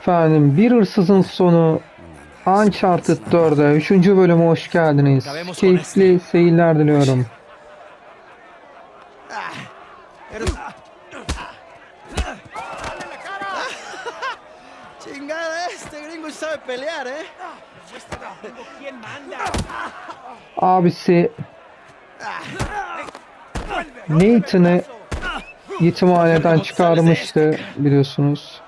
Efendim bir hırsızın sonu Uncharted 4'e 3. bölüme hoş geldiniz. Keyifli seyirler diliyorum. Abisi Nathan'ı yetimhaneden çıkarmıştı biliyorsunuz.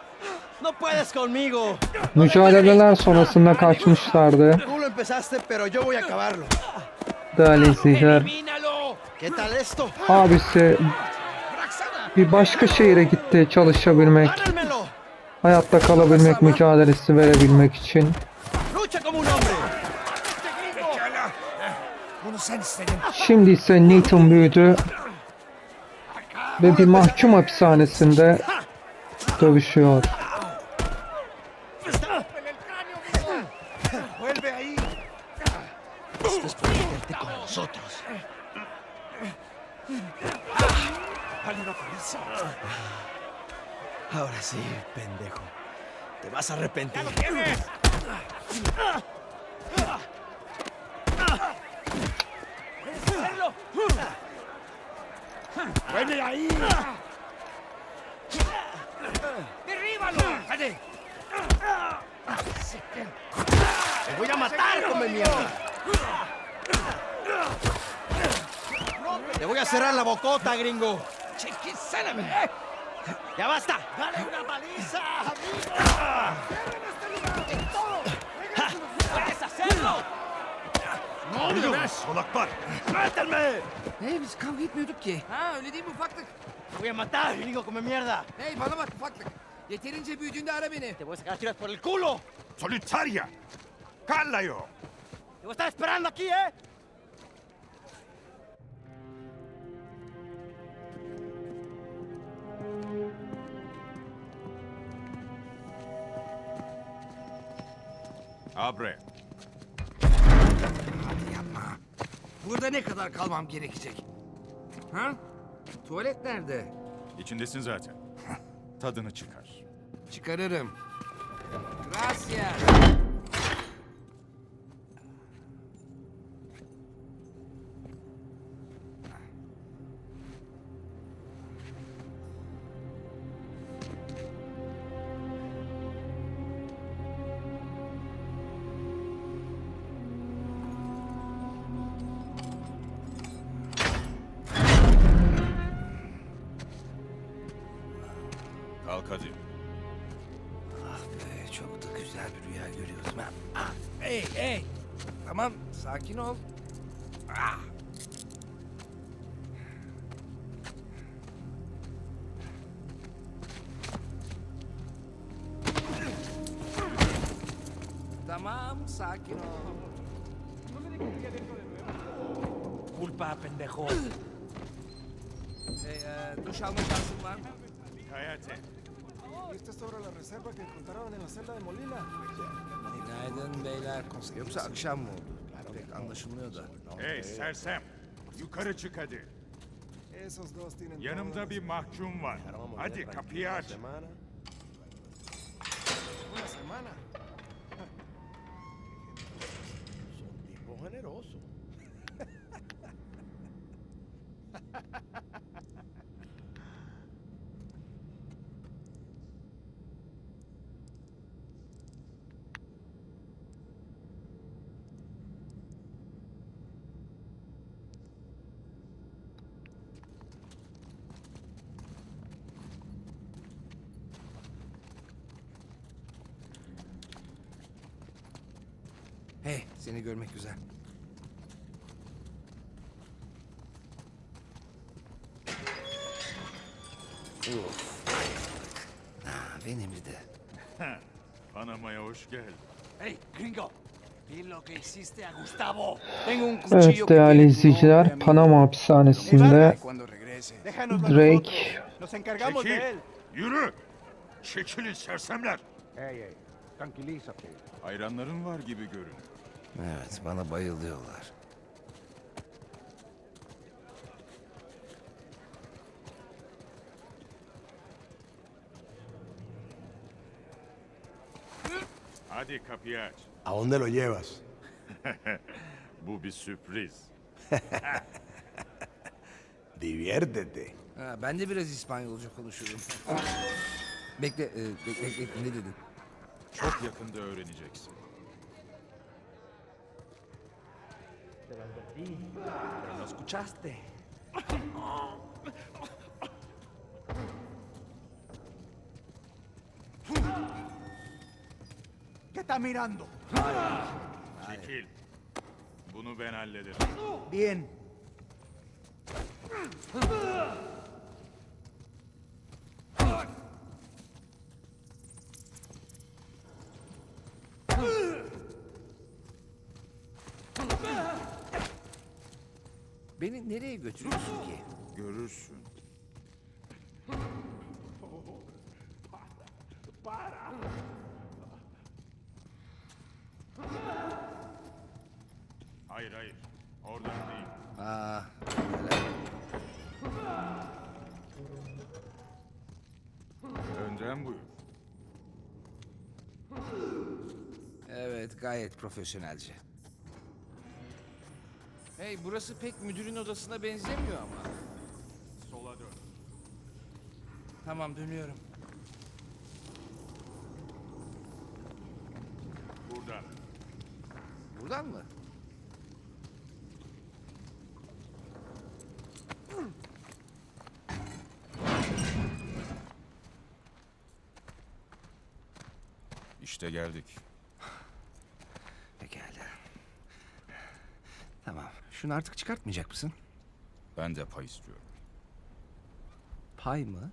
No puedes conmigo. Mücadeleler sonrasında kaçmışlardı. Tú lo empezaste, pero yo voy a acabarlo. Değerli izleyiciler. ¿Qué tal esto? Abisi bir başka şehire gitti çalışabilmek, hayatta kalabilmek mücadelesi verebilmek için. Şimdi ise Nathan büyüdü ve bir mahkum hapishanesinde dövüşüyor. Nosotros. Ahora sí, pendejo. Te vas a arrepentir. ¡Vuelve ahí! ¡Derríbalo! ¡Dale! ¡Te voy a matar, come mierda! Te voy a cerrar la bocota, gringo. ¡Chiquisáname! ¡Ya basta! ¡Dale una paliza, ¡Puedes hacerlo! Ne oluyor be? Solaklar! ¡Suéltenme! Hey biz kavga etmiyorduk ki. Ha öyle değil mi ufaklık? Te voy a matar, gringo, come mierda. Hey bana bak ufaklık. Yeterince büyüdüğünde ara beni. Te voy a sacar tiras por el culo. Solitaria! Callayo! Te voy a estar esperando aquí, ¿eh? Abre! Hadi yapma. Burada ne kadar kalmam gerekecek? Ha? Tuvalet nerede? İçindesin zaten. Tadını çıkar. Çıkarırım. Gracias. Kalk hadi. Ah be çok da güzel bir rüya görüyoruz. Ha. Ah, hey hey. Tamam sakin ol. Ah. Tamam sakin ol. Culpa, pendejo. Hey, e, duş alma şansın var mı? Hayate. ¿Viste sobre la reserva que encontraron en la celda de Molina? Günaydın beyler. Yoksa akşam mı oldu? Pek anlaşılmıyor da. Hey sersem! Yukarı çık hadi. Esos dos tienen Yanımda bir mahkum var. Hadi kapıyı aç. Hey, seni görmek güzel. Uf. Ha, benim de. Panama'ya hoş geldin. ¡Hey, gringo! Vi lo que hiciste a Gustavo. Tengo un Evet değerli izleyiciler Panama hapishanesinde Drake Nos encargamos Çekil! de él. Yürü! Çekilin sersemler! Hayranların var gibi görün. Evet, bana bayılıyorlar. Hadi kapıyı aç. ¿A dónde lo llevas? Bu bir sürpriz. Diviértete. Ha, ben de biraz İspanyolca konuşurum. bekle, e, bekle, bekle, ne dedin? Çok yakında öğreneceksin. ¿Lo escuchaste? ¿Qué está mirando? Çekil. Bunu ben hallederim. Bien. Beni nereye götürüyorsun ki? Görürsün. Hayır hayır. Oradan değil. Aa. Önden buyur. Evet, gayet profesyonelce. Hey, burası pek müdürün odasına benzemiyor ama. Sola dön. Tamam, dönüyorum. Buradan. Buradan mı? İşte geldik. Pekala. Tamam, şunu artık çıkartmayacak mısın? Ben de pay istiyorum. Pay mı?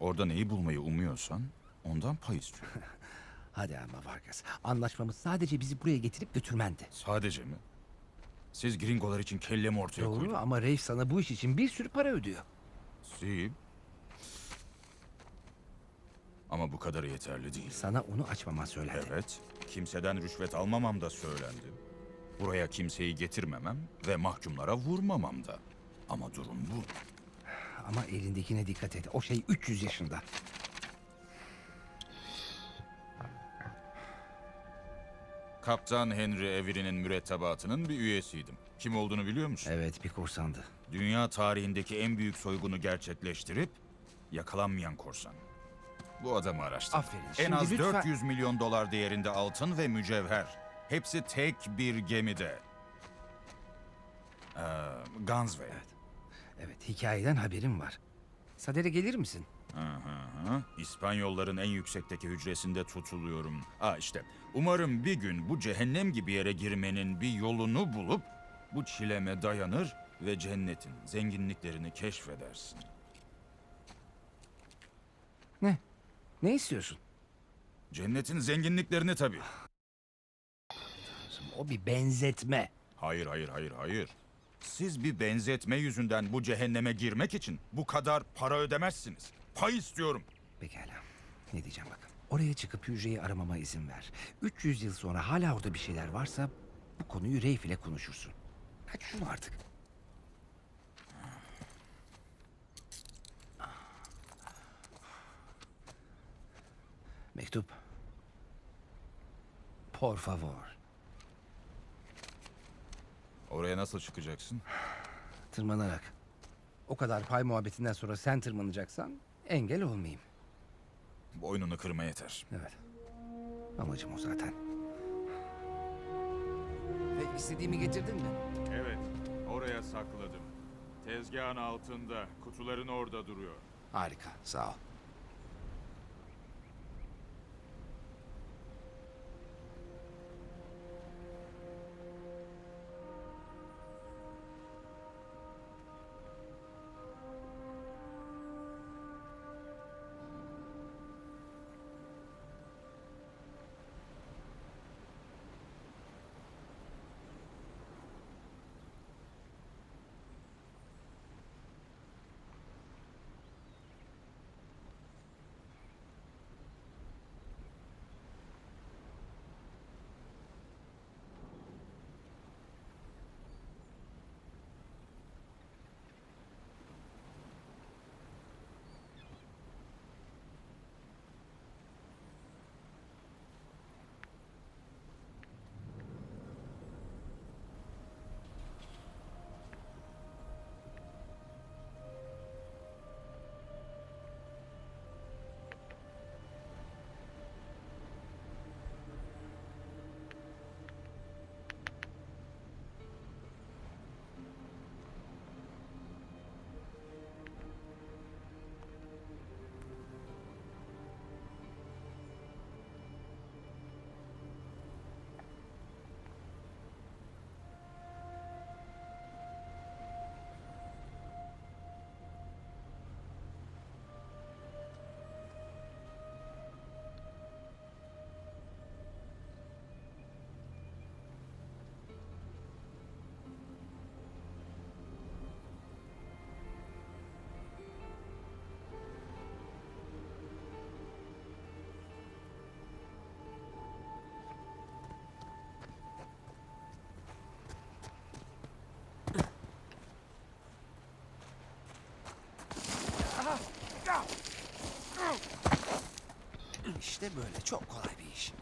Orada neyi bulmayı umuyorsan ondan pay istiyorum. Hadi ama Vargas, anlaşmamız sadece bizi buraya getirip götürmendi. Sadece mi? Siz gringolar için kellemi ortaya Doğru koydunuz. ama Reif sana bu iş için bir sürü para ödüyor. Sib. Ama bu kadarı yeterli değil. Sana onu açmaman söylendi. Evet, kimseden rüşvet almamam da söylendi. Buraya kimseyi getirmemem ve mahkumlara vurmamam da. Ama durum bu. Ama elindekine dikkat et. O şey 300 yaşında. Kaptan Henry Avery'nin mürettebatının bir üyesiydim. Kim olduğunu biliyor musun? Evet, bir korsandı. Dünya tarihindeki en büyük soygunu gerçekleştirip yakalanmayan korsan. Bu adamı araştırdım. Aferin. En Şimdi az lütfen- 400 milyon dolar değerinde altın ve mücevher. Hepsi tek bir gemide. Ee, Gunsway. Evet, hikayeden haberim var. Sadere gelir misin? Hı hı hı. İspanyolların en yüksekteki hücresinde tutuluyorum. Aa işte. Umarım bir gün bu cehennem gibi yere girmenin bir yolunu bulup bu çileme dayanır ve cennetin zenginliklerini keşfedersin. Ne? Ne istiyorsun? Cennetin zenginliklerini tabii. O bir benzetme. Hayır, hayır, hayır, hayır. Siz bir benzetme yüzünden bu cehenneme girmek için bu kadar para ödemezsiniz. Pay istiyorum. Pekala. Ne diyeceğim bakın. Oraya çıkıp hücreyi aramama izin ver. 300 yıl sonra hala orada bir şeyler varsa bu konuyu Reif ile konuşursun. Hadi şunu artık. Mektup. Por favor. Oraya nasıl çıkacaksın? Tırmanarak. O kadar pay muhabbetinden sonra sen tırmanacaksan engel olmayayım. Boynunu kırma yeter. Evet. Amacım o zaten. Ve istediğimi getirdin mi? Evet, oraya sakladım. Tezgahın altında, kutuların orada duruyor. Harika, sağ ol. İşte böyle çok kolay bir iş.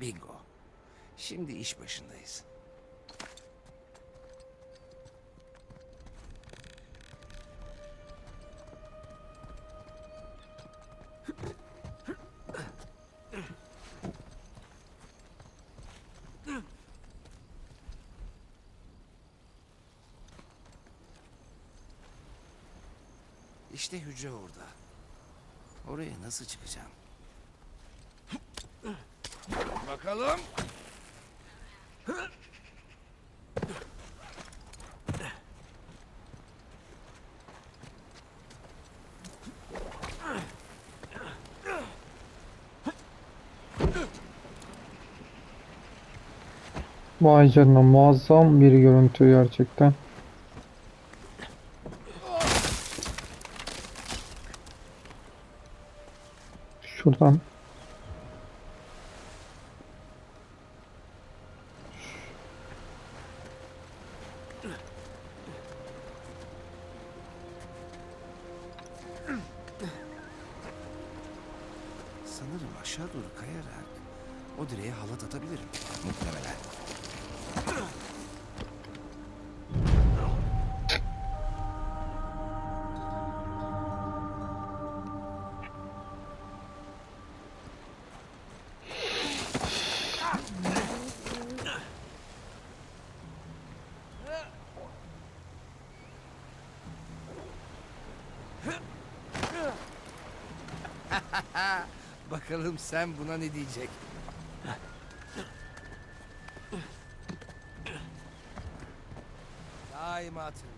Bingo. Şimdi iş başındayız. İşte hücre orada. Oraya nasıl çıkacağım? Bakalım. Vay canına muazzam bir görüntü gerçekten. Şuradan. Sanırım aşağı doğru kayarak o direğe halat atabilirim. Muhtemelen. Bakalım sen buna ne diyecek? Daima hatırla.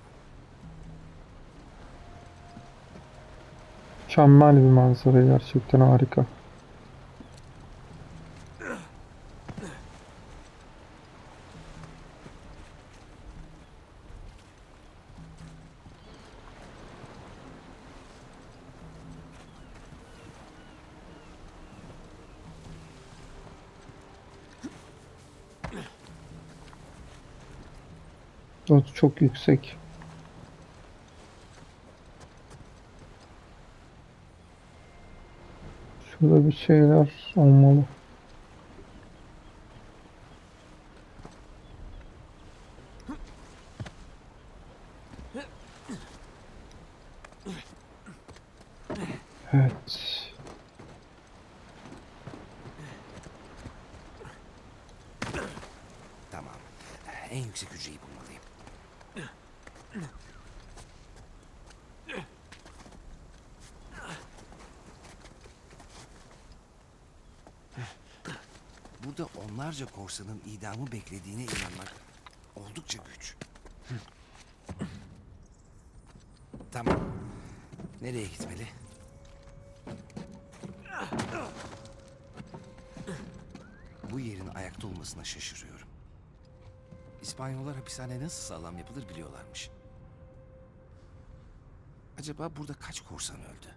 Mükemmel bir manzara gerçekten harika. O çok yüksek. Şurada bir şeyler olmalı. Evet. Tamam. En yüksek hücreyi bulmalıyım. Burada onlarca korsanın idamı beklediğine inanmak oldukça güç. Tamam. Nereye gitmeli? Bu yerin ayakta olmasına şaşırıyorum. İspanyollar hapishane nasıl sağlam yapılır biliyorlarmış. Acaba burada kaç korsan öldü?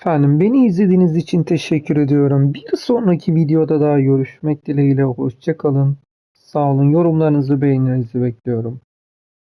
Efendim beni izlediğiniz için teşekkür ediyorum. Bir sonraki videoda daha görüşmek dileğiyle. Hoşça kalın. Sağ olun. Yorumlarınızı, beğenilerinizi bekliyorum.